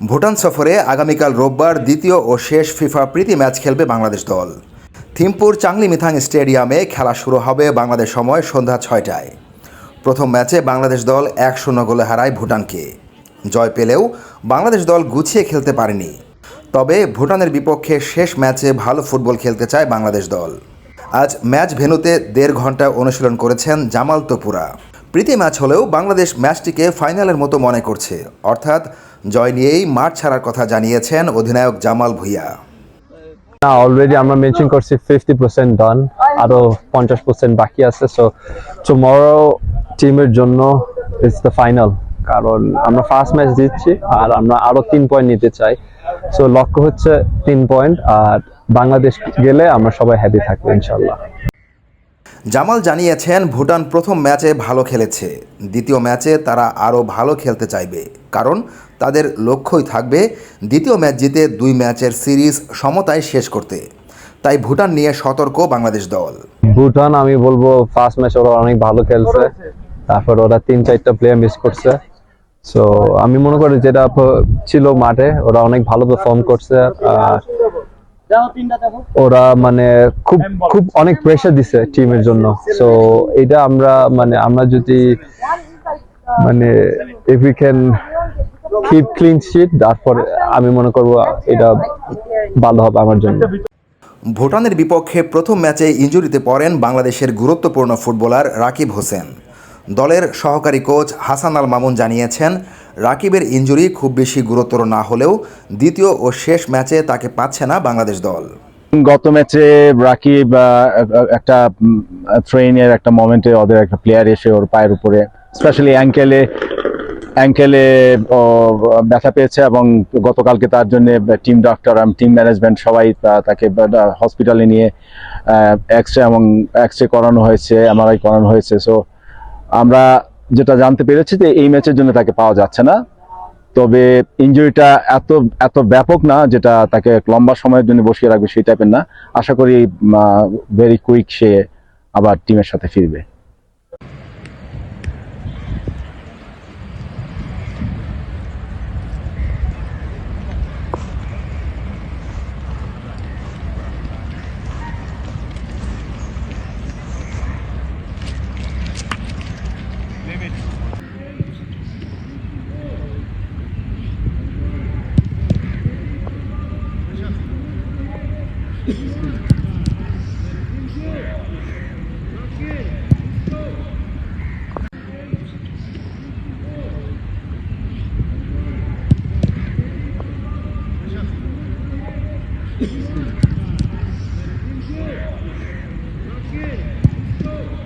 ভুটান সফরে আগামীকাল রোববার দ্বিতীয় ও শেষ ফিফা প্রীতি ম্যাচ খেলবে বাংলাদেশ দল। থিমপুর চাংলি মিথাং স্টেডিয়ামে খেলা শুরু হবে বাংলাদেশ সময় সন্ধ্যা ছয়টায়। প্রথম ম্যাচে বাংলাদেশ দল এক শূন্য গোলে হারায় ভুটানকে। জয় পেলেও বাংলাদেশ দল গুছিয়ে খেলতে পারেনি। তবে ভুটানের বিপক্ষে শেষ ম্যাচে ভালো ফুটবল খেলতে চায় বাংলাদেশ দল। আজ ম্যাচ ভেন্যুতে দেড় ঘণ্টা অনুশীলন করেছেন জামাল তোপুরা। প্রীতি ম্যাচ হলেও বাংলাদেশ ম্যাচটিকে ফাইনালের মতো মনে করছে। অর্থাৎ জয় নিয়েই মাঠ ছাড়ার কথা জানিয়েছেন অধিনায়ক জামাল ভুইয়া। না অলরেডি আমরা মেনশন করছি ফিফটি পার্সেন্ট ডান আরও পঞ্চাশ পার্সেন্ট বাকি আছে সো টুমরো টিমের জন্য ইটস দ্য ফাইনাল কারণ আমরা ফার্স্ট ম্যাচ দিচ্ছি আর আমরা আরও তিন পয়েন্ট নিতে চাই। সো লক্ষ্য হচ্ছে তিন পয়েন্ট আর বাংলাদেশ গেলে আমরা সবাই হ্যাপি থাকব ইনশাল্লাহ জামাল জানিয়েছেন, ভুটান প্রথম ম্যাচে ভালো খেলেছে। দ্বিতীয় ম্যাচে তারা আরও ভালো খেলতে চাইবে, কারণ তাদের লক্ষ্যই থাকবে দ্বিতীয় ম্যাচ জিতে দুই ম্যাচের সিরিজ সমতায় শেষ করতে। তাই ভুটান নিয়ে সতর্ক বাংলাদেশ দল। ভুটান, আমি বলব ফার্স্ট ম্যাচ ওরা অনেক ভালো খেলছে। তারপর ওরা তিন, চারটা প্লেয়ার মিস করছে। সো আমি মনে করি যেটা ছিল মাঠে, ওরা অনেক ভালো পারফর্ম করছে। আর ওরা মানে খুব খুব অনেক প্রেশার দিছে টিমের জন্য। সো এটা আমরা মানে আমরা যদি মানে if we can keep clean sheet তারপর আমি মনে করব এটা ভালো হবে আমার জন্য। ভুটানের বিপক্ষে প্রথম ম্যাচে ইঞ্জুরিতে পড়েন বাংলাদেশের গুরুত্বপূর্ণ ফুটবলার রাকিব হোসেন। দলের সহকারী কোচ হাসান আল মামুন জানিয়েছেন, রাকিবের ইঞ্জুরি খুব বেশি গুরুতর না হলেও দ্বিতীয় ও শেষ ম্যাচে তাকে পাচ্ছে না বাংলাদেশ দল। গত ম্যাচে রাকিব একটা ট্রেনের একটা মোমেন্টে ওদের একটা প্লেয়ার এসে ওর পায়ের উপরে স্পেশালি অ্যাঙ্কেলে অ্যাঙ্কেলে ব্যথা পেয়েছে এবং গতকালকে তার জন্য টিম ডক্টর এবং টিম ম্যানেজমেন্ট সবাই তাকে হসপিটালে নিয়ে এক্স রে এবং এক্স রে করানো হয়েছে এমআরআই করানো হয়েছে। সো আমরা যেটা জানতে পেরেছি যে এই ম্যাচের জন্য তাকে পাওয়া যাচ্ছে না। তবে ইঞ্জুরিটা এত এত ব্যাপক না যেটা তাকে লম্বা সময়ের জন্য বসিয়ে রাখবে সেই টাইপের না। আশা করি ভেরি কুইক সে আবার টিমের সাথে ফিরবে। Let's get it. Let's go.